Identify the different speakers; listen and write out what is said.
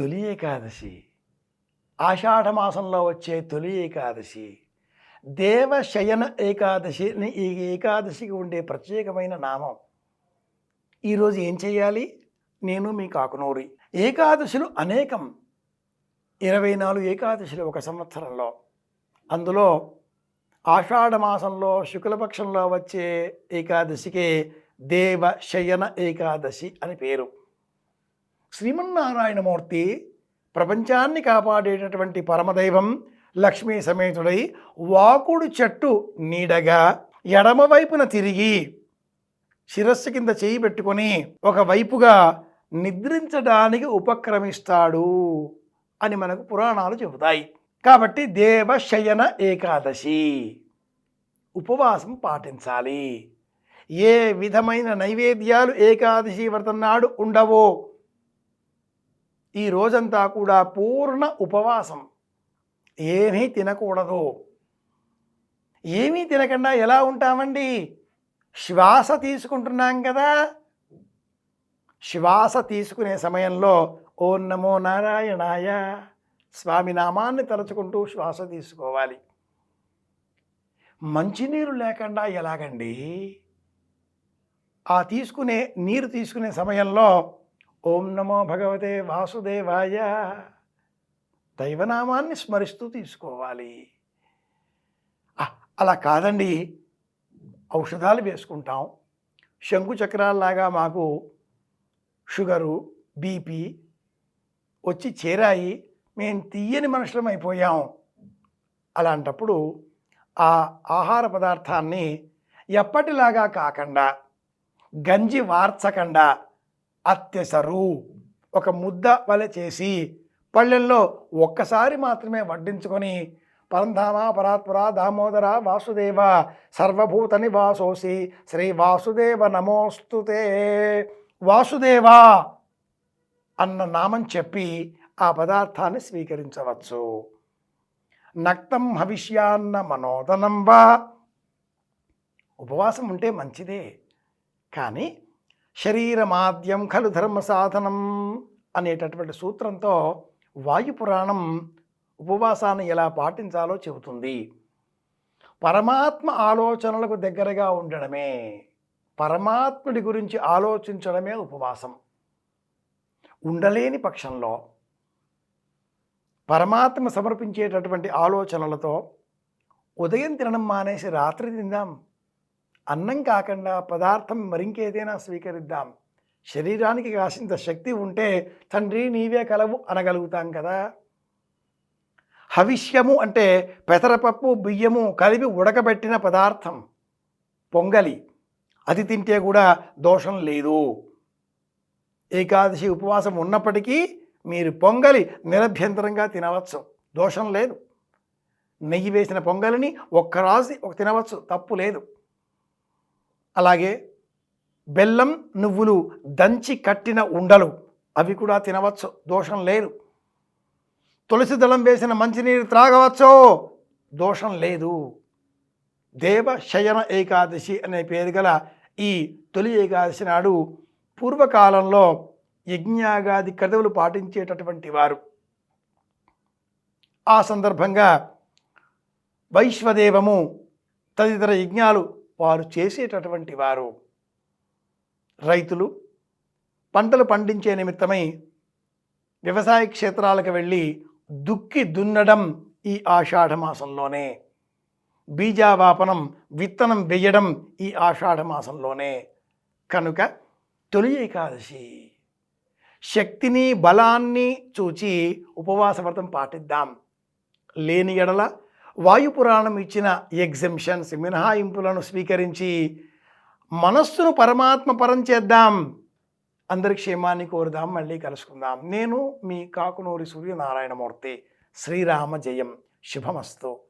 Speaker 1: తొలి ఏకాదశి. ఆషాఢ మాసంలో వచ్చే తొలి ఏకాదశి. దేవశయన ఏకాదశి అని ఈ ఏకాదశికి ఉండే ప్రత్యేకమైన నామం. ఈరోజు ఏం చేయాలి? నేను మీ కాకునూరి. ఏకాదశులు అనేకం. ఇరవై నాలుగు ఏకాదశులు ఒక సంవత్సరంలో. అందులో ఆషాఢ మాసంలో శుక్లపక్షంలో వచ్చే ఏకాదశికి దేవ శయన ఏకాదశి అని పేరు. శ్రీమన్నారాయణమూర్తి ప్రపంచాన్ని కాపాడేటటువంటి పరమదైవం లక్ష్మీ సమేతుడై వాకుడు చెట్టు నీడగా ఎడమవైపున తిరిగి శిరస్సు కింద చేయి పెట్టుకొని ఒకవైపుగా నిద్రించడానికి ఉపక్రమిస్తాడు అని మనకు పురాణాలు చెబుతాయి. కాబట్టి దేవశయన ఏకాదశి. ఉపవాసం పాటించాలి. ఏ విధమైన నైవేద్యాలు ఏకాదశి వ్రతం నాడు ఉండవో ఈ రోజంతా కూడా పూర్ణ ఉపవాసం. ఏమీ తినకూడదు. ఏమీ తినకుండా ఎలా ఉంటామండి? శ్వాస తీసుకుంటున్నాం కదా. శ్వాస తీసుకునే సమయంలో ఓం నమో నారాయణాయ స్వామి నామాన్ని తలుచుకుంటూ శ్వాస తీసుకోవాలి. మంచినీరు లేకుండా ఎలాగండి? ఆ తీసుకునే నీరు తీసుకునే సమయంలో ఓం నమో భగవతే వాసుదేవాయ. దైవనామాన్ని స్మరిస్తూ తీసుకోవాలి. అలా కాదండి. ఔషధాలు వేసుకుంటాం. శంకు చక్రాల్లాగా మాకు షుగరు బీపీ వచ్చి చేరాయి. మేము తీయని మనుషులం అయిపోయాం. అలాంటప్పుడు ఆ ఆహార పదార్థాన్ని ఎప్పటిలాగా కాకుండా గంజి వార్చకుండా అత్తెసరు ఒక ముద్ద వలె చేసి పళ్ళెల్లో ఒక్కసారి మాత్రమే వడ్డించుకొని పరంధామ పరాత్పర దామోదర వాసుదేవ సర్వభూత నివాసోసి శ్రీ వాసుదేవ నమోస్తుతే. వాసుదేవా! అన్న నామం చెప్పి ఆ పదార్థాన్ని స్వీకరించవచ్చు. నక్తం హవిష్యాన్న మనోదనం వా. ఉపవాసం ఉంటే మంచిదే. కానీ శరీరమాద్యం ఖలు ధర్మ సాధనం అనేటటువంటి సూత్రంతో వాయుపురాణం ఉపవాసాన్ని ఎలా పాటించాలో చెబుతుంది. పరమాత్మ ఆలోచనలకు దగ్గరగా ఉండడమే పరమాత్ముడి గురించి ఆలోచించడమే ఉపవాసం. ఉండలేని పక్షంలో పరమాత్మ సమర్పించేటటువంటి ఆలోచనలతో ఉదయం తినడం మానేసి రాత్రి తిందాం. అన్నం కాకుండా పదార్థం మరింకేదైనా స్వీకరిద్దాం. శరీరానికి కాసింత శక్తి ఉంటే తండ్రి నీవే కలవు అనగలుగుతాం కదా. హవిష్యము అంటే పెసరపప్పు బియ్యము కలిపి ఉడకబెట్టిన పదార్థం. పొంగలి. అది తింటే కూడా దోషం లేదు. ఏకాదశి ఉపవాసం ఉన్నప్పటికీ మీరు పొంగలి నిరభ్యంతరంగా తినవచ్చు. దోషం లేదు. నెయ్యి వేసిన పొంగలిని ఒక్క రాసి ఒక తినవచ్చు. తప్పు లేదు. అలాగే బెల్లం నువ్వులు దంచి కట్టిన ఉండలు అవి కూడా తినవచ్చు దోషం లేదు. తులసి దళం వేసిన మంచినీరు త్రాగవచ్చు? దోషం లేదు. దేవ శయన ఏకాదశి అనే పేరు గల ఈ తొలి ఏకాదశి నాడు పూర్వకాలంలో యజ్ఞాగాది కథవులు పాటించేటటువంటి వారు. ఆ సందర్భంగా వైశ్వదేవము తదితర యజ్ఞాలు వారు చేసేటటువంటి వారు రైతులు పంటలు పండించే నిమిత్తమై వ్యవసాయ క్షేత్రాలకు వెళ్ళి దుక్కి దున్నడం ఈ ఆషాఢ మాసంలోనే. బీజావాపనం విత్తనం వేయడం ఈ ఆషాఢ మాసంలోనే. కనుక తొలి ఏకాదశి శక్తిని బలాన్ని చూచి ఉపవాస వ్రతం పాటిద్దాం. లేని ఎడల వాయుపురాణం ఇచ్చిన ఎగ్జిబిషన్స్ మినహాయింపులను స్వీకరించి మనస్సును పరమాత్మ పరం చేద్దాం. అందరి క్షేమాన్ని కోరుదాం. మళ్ళీ కలుసుకుందాం. నేను మీ కాకునూరి సూర్యనారాయణమూర్తి. శ్రీరామ జయం. శుభమస్తు.